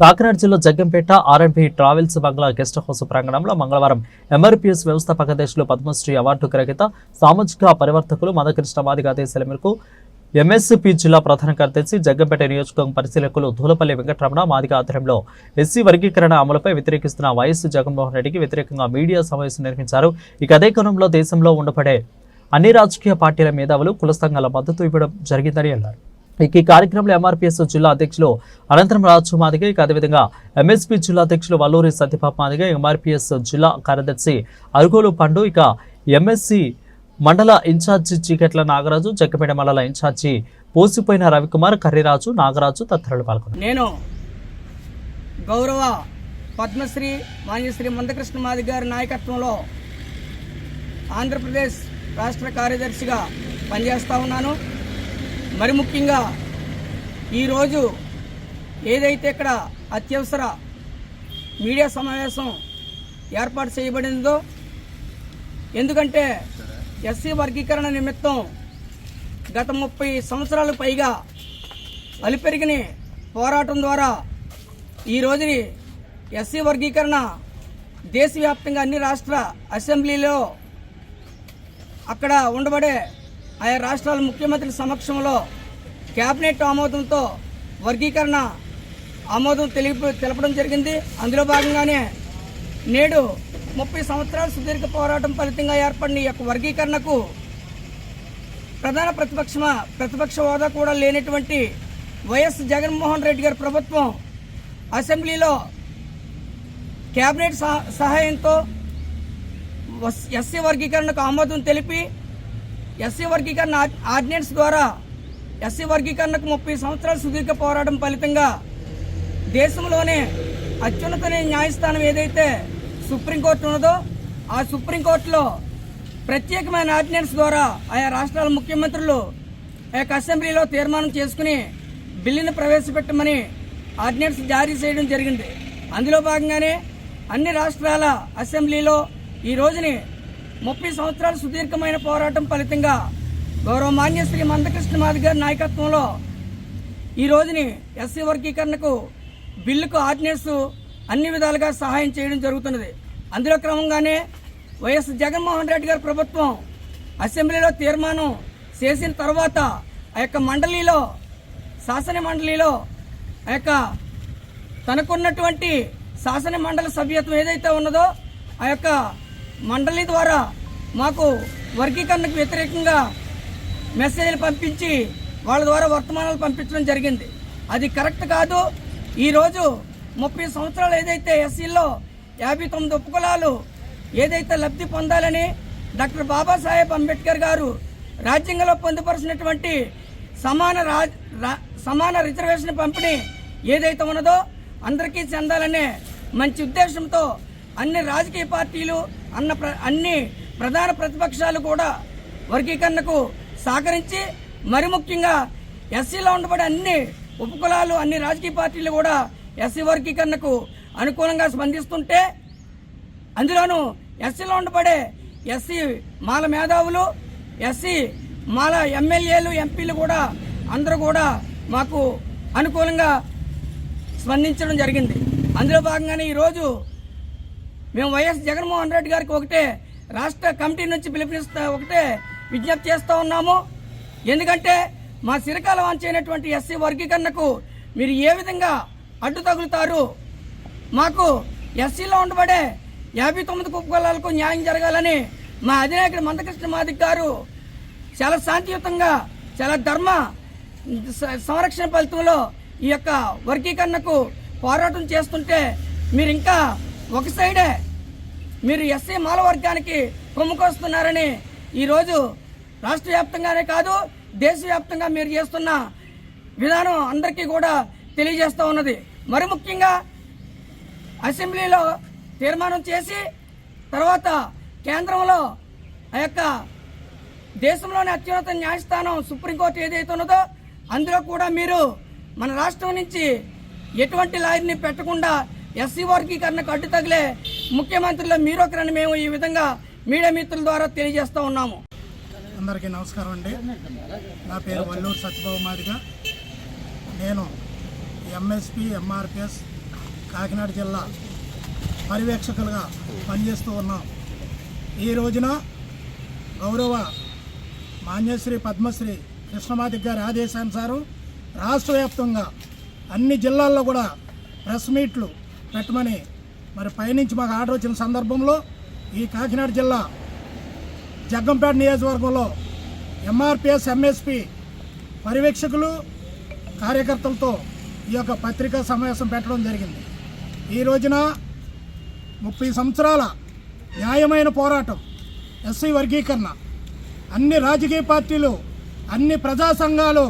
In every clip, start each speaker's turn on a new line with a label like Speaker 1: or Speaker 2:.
Speaker 1: కాకినాడ జిల్లా Jaggampeta RMP travels bungalow guest house ప్రాంగణంలో మంగళవారం ఎంఆర్పీఎస్ వ్యవస్థాపక దేశంలో పద్మశ్రీ అవార్డు గ్రహీత సామాజిక పరివర్తకులు మదకృష్ణ మాదిగ ఆదేశాల మేరకు ఎంఎస్పీ జిల్లా ప్రధాన కార్యదర్శి జగ్గంపేట నియోజకవర్గం పరిశీలకులు ధూలపల్లి వెంకటరమణ మాదిగ ఆధ్వర్యంలో ఎస్సీ వర్గీకరణ అమలుపై వ్యతిరేకిస్తున్న వైఎస్ జగన్మోహన్ రెడ్డికి వ్యతిరేకంగా మీడియా సమావేశం నిర్వహించారు. ఇక అదే కోణంలో దేశంలో ఉండబడే అన్ని రాజకీయ పార్టీల మేధావులు కుల సంఘాల మద్దతు ఇవ్వడం జరిగిందని అన్నారు. ఈ కార్యక్రమంలో ఎంఆర్పీఎస్ జిల్లా అధ్యక్షులు అనంతరం రాజు మాదిగ ఇక అదేవిధంగా ఎంఎస్పీ జిల్లా అధ్యక్షులు వల్లూరి సత్యపాప మాదిగ ఎంఆర్పీఎస్ జిల్లా కార్యదర్శి అరుగోలు పండు ఇక ఎంఎస్సి మండల ఇన్ఛార్జి చీకట్ల నాగరాజు చెక్కపేట మండల ఇన్ఛార్జి పోసిపోయిన రవికుమార్ కర్రిరాజు నాగరాజు తదితరులు పాల్గొన్నారు.
Speaker 2: నేను గౌరవ పద్మశ్రీ మాన్యశ్రీ మందకృష్ణ మాది గారి నాయకత్వంలో ఆంధ్రప్రదేశ్ రాష్ట్ర కార్యదర్శిగా పనిచేస్తూ ఉన్నాను. మరి ముఖ్యంగా ఈరోజు ఏదైతే ఇక్కడ అత్యవసర మీడియా సమావేశం ఏర్పాటు చేయబడిందో ఎందుకంటే ఎస్సీ వర్గీకరణ నిమిత్తం గత ముప్పై సంవత్సరాలు పైగా అలిపెరిగిని పోరాటం ద్వారా ఈ రోజుని ఎస్సీ వర్గీకరణ దేశవ్యాప్తంగా అన్ని రాష్ట్ర అసెంబ్లీలో అక్కడ ఉండబడే ఆయా రాష్ట్రాల ముఖ్యమంత్రి సమక్షంలో కేబినెట్ ఆమోదంతో వర్గీకరణ ఆమోదం తెలిపి తెలపడం జరిగింది. అందులో భాగంగానే నేడు ముప్పై సంవత్సరాల సుదీర్ఘ పోరాటం ఫలితంగా ఏర్పడిన ఈ యొక్క వర్గీకరణకు ప్రధాన ప్రతిపక్షమ ప్రతిపక్ష హోదా కూడా లేనటువంటి వైఎస్ జగన్మోహన్ రెడ్డి గారి ప్రభుత్వం అసెంబ్లీలో కేబినెట్ సహాయంతో వస్- ఎస్సీ వర్గీకరణకు ఆమోదం తెలిపి ఎస్సీ వర్గీకరణ ఆర్డినెన్స్ ద్వారా ఎస్సీ వర్గీకరణకు ముప్పై సంవత్సరాల సుదీర్ఘ పోరాటం ఫలితంగా దేశంలోనే అత్యున్నత న్యాయస్థానం ఏదైతే సుప్రీంకోర్టు ఉన్నదో ఆ సుప్రీంకోర్టులో ప్రత్యేకమైన ఆర్డినెన్స్ ద్వారా ఆయా రాష్ట్రాల ముఖ్యమంత్రులు ఆ యొక్క అసెంబ్లీలో తీర్మానం చేసుకుని బిల్లును ప్రవేశపెట్టమని ఆర్డినెన్స్ జారీ చేయడం జరిగింది. అందులో భాగంగానే అన్ని రాష్ట్రాల అసెంబ్లీలో ఈ రోజుని ముప్పై సంవత్సరాల సుదీర్ఘమైన పోరాటం ఫలితంగా గౌరవ మాన్య శ్రీ మందకృష్ణ మాది గారి నాయకత్వంలో ఈ రోజుని ఎస్సీ వర్గీకరణకు బిల్లుకు ఆర్డినెన్స్ అన్ని విధాలుగా సహాయం చేయడం జరుగుతున్నది. అందులో క్రమంగానే వైఎస్ జగన్మోహన్ రెడ్డి గారి ప్రభుత్వం అసెంబ్లీలో తీర్మానం చేసిన తర్వాత ఆ యొక్క మండలిలో శాసన మండలిలో ఆ యొక్క తనకున్నటువంటి శాసన మండలి సభ్యత్వం ఏదైతే ఉన్నదో ఆ యొక్క మండలి ద్వారా మాకు వర్గీకరణకు వ్యతిరేకంగా మెసేజ్లు పంపించి వాళ్ళ ద్వారా వర్తమానాలు పంపించడం జరిగింది. అది కరెక్ట్ కాదు. ఈరోజు ముప్పై సంవత్సరాలు ఏదైతే ఎస్సీలో యాభై తొమ్మిది ఉపకులాలు ఏదైతే లబ్ధి పొందాలని డాక్టర్ బాబాసాహెబ్ అంబేద్కర్ గారు రాజ్యాంగంలో పొందుపరిచినటువంటి సమాన రా- సమాన రిజర్వేషన్ పంపిణీ ఏదైతే ఉన్నదో అందరికీ చెందాలనే మంచి ఉద్దేశంతో అన్ని రాజకీయ పార్టీలు అన్న ప్ర- అన్ని ప్రధాన ప్రతిపక్షాలు కూడా వర్గీకరణకు సహకరించి మరి ముఖ్యంగా ఎస్సీలో ఉండబడే అన్ని ఉపకులాలు అన్ని రాజకీయ పార్టీలు కూడా ఎస్సీ వర్గీకరణకు అనుకూలంగా స్పందిస్తుంటే అందులోనూ ఎస్సీలో ఉండబడే ఎస్సీ మాల మేధావులు ఎస్సీ మాల ఎమ్మెల్యేలు ఎంపీలు కూడా అందరూ కూడా మాకు అనుకూలంగా స్పందించడం జరిగింది. అందులో భాగంగానే ఈరోజు మేము వైఎస్ జగన్మోహన్ రెడ్డి గారికి ఒకటే రాష్ట్ర కమిటీ నుంచి పిలిపిస్తా ఒకటే విజ్ఞప్తి చేస్తూ ఉన్నాము. ఎందుకంటే మా సిరకాల వాంచైనటువంటి ఎస్సీ వర్గీకరణకు మీరు ఏ విధంగా అడ్డు తగులుతారు? మాకు ఎస్సీలో ఉండబడే యాభై తొమ్మిది కుప్పగలాలకు న్యాయం జరగాలని మా అధినాయకుడు మందకృష్ణ మాదిక్ గారు చాలా శాంతియుతంగా చాలా ధర్మ సంరక్షణ ఫలితంలో ఈ యొక్క వర్గీకరణకు పోరాటం చేస్తుంటే మీరు ఇంకా ఒక సైడే మీరు ఎస్సీ మాల వర్గానికి కొమ్ముకొస్తున్నారని ఈరోజు రాష్ట్ర వ్యాప్తంగానే కాదు దేశవ్యాప్తంగా మీరు చేస్తున్న విధానం అందరికీ కూడా తెలియజేస్తూ ఉన్నది. మరి ముఖ్యంగా అసెంబ్లీలో తీర్మానం చేసి తర్వాత కేంద్రంలో ఆ యొక్క దేశంలోని అత్యున్నత న్యాయస్థానం సుప్రీంకోర్టు ఏదైతే ఉన్నదో అందులో కూడా మీరు మన రాష్ట్రం నుంచి ఎటువంటి లాయర్ని పెట్టకుండా ఎస్సీ వర్గీకరణకు అడ్డు తగిలే ముఖ్యమంత్రిలో మీరొకరని మేము ఈ విధంగా మీడియా మిత్రుల ద్వారా తెలియజేస్తూ ఉన్నాము.
Speaker 3: అందరికీ నమస్కారం అండి. నా పేరు వల్లూరు సత్యబాబు మాదిగా. నేను ఎంఎస్పి ఎంఆర్పిఎస్ కాకినాడ జిల్లా పర్యవేక్షకులుగా పనిచేస్తూ ఉన్నాం. ఈ రోజున గౌరవ మాన్యశ్రీ పద్మశ్రీ కృష్ణమాదిక్ గారి ఆదేశానుసారం రాష్ట్ర వ్యాప్తంగా అన్ని జిల్లాల్లో కూడా ప్రెస్ మీట్లు పెట్టమని మరి పైనుంచి మాకు ఆర్డర్ వచ్చిన సందర్భంలో ఈ కాకినాడ జిల్లా జగ్గంపేట నియోజకవర్గంలో ఎంఆర్పిఎస్ ఎంఎస్పి పర్యవేక్షకులు కార్యకర్తలతో ఈ యొక్క పత్రికా సమావేశం పెట్టడం జరిగింది. ఈ రోజున ముప్పై సంవత్సరాల న్యాయమైన పోరాటం ఎస్సీ వర్గీకరణ అన్ని రాజకీయ పార్టీలు అన్ని ప్రజా సంఘాలు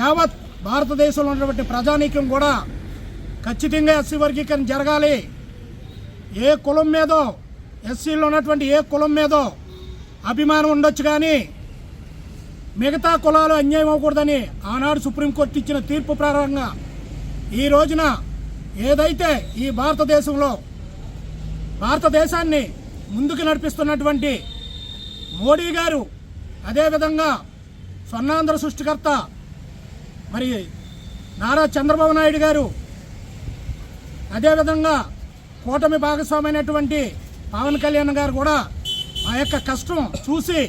Speaker 3: యావత్ భారతదేశంలో ఉన్నటువంటి ప్రజానీక్యం కూడా ఖచ్చితంగా ఎస్సీ వర్గీకరణ జరగాలి. ఏ కులం మీదో ఎస్సీలో ఉన్నటువంటి ఏ కులం మీదో అభిమానం ఉండొచ్చు కానీ మిగతా కులాలు అన్యాయం అవ్వకూడదని ఆనాడు సుప్రీంకోర్టు ఇచ్చిన తీర్పు ప్రారంభంగా ఈ రోజున ఏదైతే ఈ భారతదేశంలో భారతదేశాన్ని ముందుకు నడిపిస్తున్నటువంటి మోడీ గారు అదేవిధంగా స్వర్ణాంధ్ర సృష్టికర్త మరి నారా చంద్రబాబు నాయుడు గారు అదేవిధంగా కూటమి భాగస్వామైనటువంటి పవన్ కళ్యాణ్ గారు కూడా మా యొక్క కష్టం చూసి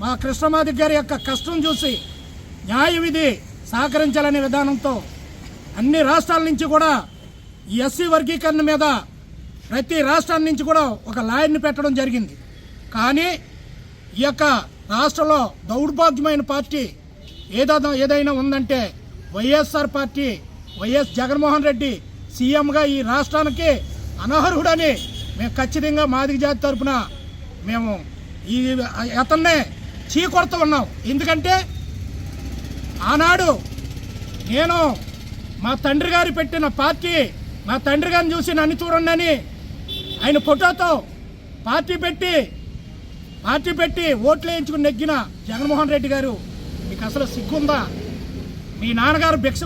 Speaker 3: మా కృష్ణమాది గారి యొక్క కష్టం చూసి న్యాయ విధి సహకరించాలనే విధానంతో అన్ని రాష్ట్రాల నుంచి కూడా ఈ ఎస్సీ వర్గీకరణ మీద ప్రతి రాష్ట్రం నుంచి కూడా ఒక లాయర్ని పెట్టడం జరిగింది. కానీ ఈ యొక్క రాష్ట్రంలో దౌర్భాగ్యమైన పార్టీ ఏదైనా ఏదైనా ఉందంటే YSR party YS Jaganmohan Reddy సీఎంగా ఈ రాష్ట్రానికి అనర్హుడని మేము ఖచ్చితంగా మాదిగ జాతి తరపున మేము ఈ అతన్నే చీకొడుతూ ఉన్నాం. ఎందుకంటే ఆనాడు నేను మా తండ్రి గారు పెట్టిన పార్టీ మా తండ్రి గారిని చూసి నన్ను చూడండి అని ఆయన ఫోటోతో పార్టీ పెట్టి పార్టీ పెట్టి ఓట్లు వేయించుకుని నెగ్గిన జగన్మోహన్ రెడ్డి గారు మీకు అసలు సిగ్గుందా? మీ నాన్నగారు భిక్ష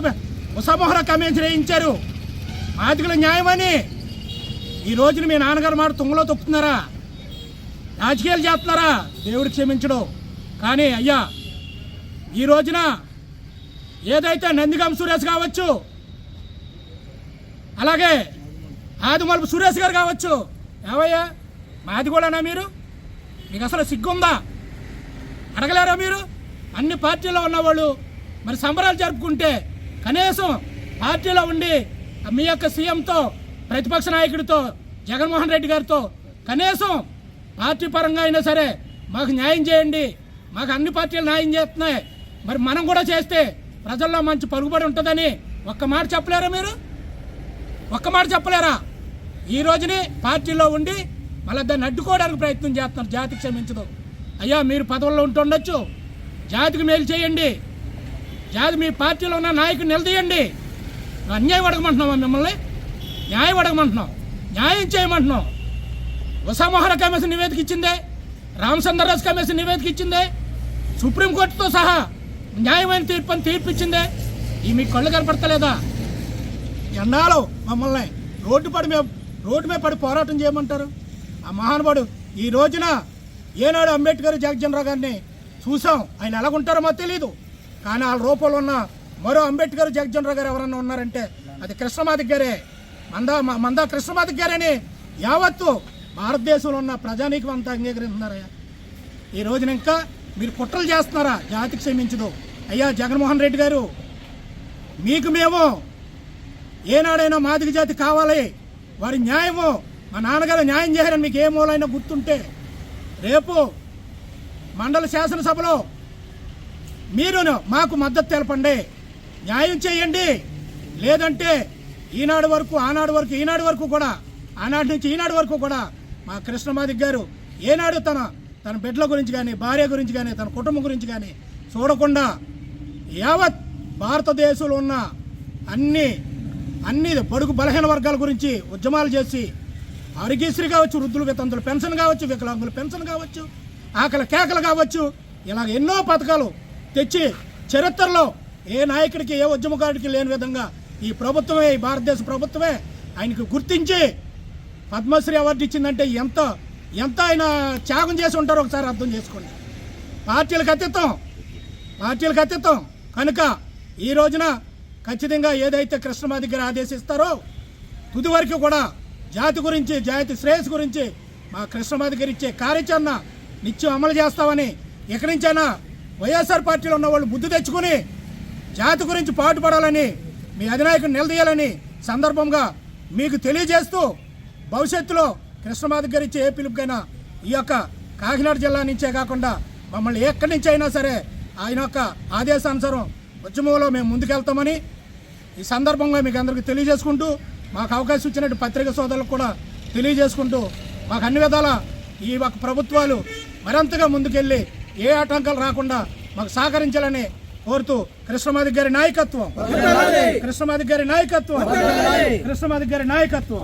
Speaker 3: ఉసమోహర కమిషన్ వేయించారు మాదిగల న్యాయమని. ఈ రోజున మీ నాన్నగారు మాట తుంగలో తొక్కుతున్నారా? రాజకీయాలు చేస్తున్నారా? దేవుడు క్షమించడు. కానీ అయ్యా ఈ రోజున ఏదైతే నందిగాం సురేష్ కావచ్చు అలాగే ఆదిమలుపు సురేష్ గారు కావచ్చు ఏవయ్యా మాది కూడానా మీరు? మీకు అసలు సిగ్గుందా? అడగలేరా మీరు? అన్ని పార్టీలో ఉన్నవాళ్ళు మరి సంబరాలు జరుపుకుంటే కనీసం పార్టీలో ఉండి మీ యొక్క సీఎంతో ప్రతిపక్ష నాయకుడితో జగన్మోహన్ రెడ్డి గారితో కనీసం పార్టీ పరంగా అయినా సరే మాకు న్యాయం చేయండి. మాకు అన్ని పార్టీలు న్యాయం చేస్తున్నాయి. మరి మనం కూడా చేస్తే ప్రజల్లో మంచి పరుగుబడి ఉంటుందని ఒక్క మాట చెప్పలేరా మీరు? ఒక్క మాట చెప్పలేరా? ఈ రోజుని పార్టీలో ఉండి మళ్ళీ దాన్ని అడ్డుకోవడానికి ప్రయత్నం చేస్తున్నారు. జాతి క్షమించదు. అయ్యా మీరు పదవుల్లో ఉంటుండొచ్చు జాతికి మేలు చేయండి. జాతి మీ పార్టీలో ఉన్న నాయకుని నిలదీయండి. అన్యాయం అడగమంటున్నామా మిమ్మల్ని? న్యాయం అడగమంటున్నాం న్యాయం చేయమంటున్నాం ఉసామోహర కమిషన్ నివేదిక ఇచ్చిందే. రామచంద్రరాజు కమిషన్ నివేదిక ఇచ్చిందే. సుప్రీంకోర్టుతో సహా న్యాయమైన తీర్పు అని తీర్పు ఇచ్చిందే ఈ మీకు కళ్ళు కనపడతలేదా? ఎన్నాళ్ళు మమ్మల్ని రోడ్డు పడి మేము రోడ్డు మీద పడి పోరాటం చేయమంటారు? ఆ మహానుభావుడు ఈ రోజున ఏనాడు అంబేద్కర్ జగజ్జనరావు గారిని చూసాం. ఆయన ఎలాగుంటారో మాకు తెలియదు కానీ వాళ్ళ రూపంలో ఉన్న మరో అంబేద్కర్ జగజ్జనరావు గారు ఎవరన్నా ఉన్నారంటే అది కృష్ణమాది గారే. మందా మ- మందా కృష్ణమాది గారని. యావత్తు భారతదేశంలో ఉన్న ప్రజానీకం అంతా అంగీకరిస్తున్నారయ్యా ఈ రోజున ఇంకా మీరు కుట్రలు చేస్తున్నారా? జాతికి క్షమించదు. అయ్యా జగన్మోహన్ రెడ్డి గారు మీకు మేము ఏనాడైనా మాదిక జాతి కావాలి. వారి న్యాయము మా నాన్నగారు న్యాయం చేయాలని మీకు ఏ మూలైనా గుర్తుంటే రేపు మండల శాసనసభలో మీరును మాకు మద్దతు తెలపండి. న్యాయం చేయండి. లేదంటే ఈనాడు వరకు ఆనాడు వరకు ఈనాడు వరకు కూడా ఆనాటి నుంచి ఈనాడు వరకు కూడా మా కృష్ణమాదిక్ గారు ఏనాడు తన తన బిడ్డల గురించి కానీ భార్య గురించి కానీ తన కుటుంబం గురించి కానీ చూడకుండా యావత్ భారతదేశంలో ఉన్న అన్ని అన్ని పొడుగు బలహీన వర్గాల గురించి ఉద్యమాలు చేసి ఆరోగ్యశ్రీ కావచ్చు వృద్ధులు వితంతులు పెన్షన్ కావచ్చు వికలాంగులు పెన్షన్ కావచ్చు ఆకలి కేకలు కావచ్చు ఇలాగ ఎన్నో పథకాలు తెచ్చి చరిత్రలో ఏ నాయకుడికి ఏ ఉద్యమకారుడికి లేని విధంగా ఈ ప్రభుత్వమే ఈ భారతదేశ ప్రభుత్వమే ఆయనకు గుర్తించి పద్మశ్రీ అవార్డు ఇచ్చిందంటే ఎంత ఎంత ఆయన త్యాగం చేసి ఉంటారో ఒకసారి అర్థం చేసుకోండి. పార్టీలకు అతీతం పార్టీలకు అతీతం. కనుక ఈ రోజున ఖచ్చితంగా ఏదైతే కృష్ణమాది దగ్గర ఆదేశిస్తారో తుది వరకు కూడా జాతి గురించి జాతి శ్రేయస్సు గురించి మా కృష్ణమాధి దగ్గర ఇచ్చే కార్యాచరణ నిత్యం అమలు చేస్తామని ఎక్కడి నుంచైనా వైఎస్ఆర్ పార్టీలో ఉన్న వాళ్ళు బుద్ధి తెచ్చుకుని జాతి గురించి పాటుపడాలని మీ అధినాయకుని నిలదీయాలని సందర్భంగా మీకు తెలియజేస్తూ భవిష్యత్తులో కృష్ణమాధి గారి ఇచ్చే ఏ పిలుపుకైనా ఈ యొక్క కాకినాడ జిల్లా నుంచే కాకుండా మమ్మల్ని ఎక్కడి నుంచి అయినా సరే ఆయన యొక్క ఆదేశానుసారం ఉద్యమంలో మేము ముందుకెళ్తామని ఈ సందర్భంగా మీకు అందరికీ తెలియజేసుకుంటూ మాకు అవకాశం ఇచ్చినట్టు పత్రిక సోదరులకు కూడా తెలియజేసుకుంటూ మాకు అన్ని విధాల ఈ ఒక ప్రభుత్వాలు మరింతగా ముందుకెళ్ళి ఏ ఆటంకాలు రాకుండా మాకు సహకరించాలని కోరుతూ కృష్ణమాది గారి నాయకత్వం. కృష్ణమాది గారి నాయకత్వం. కృష్ణమాది గారి నాయకత్వం.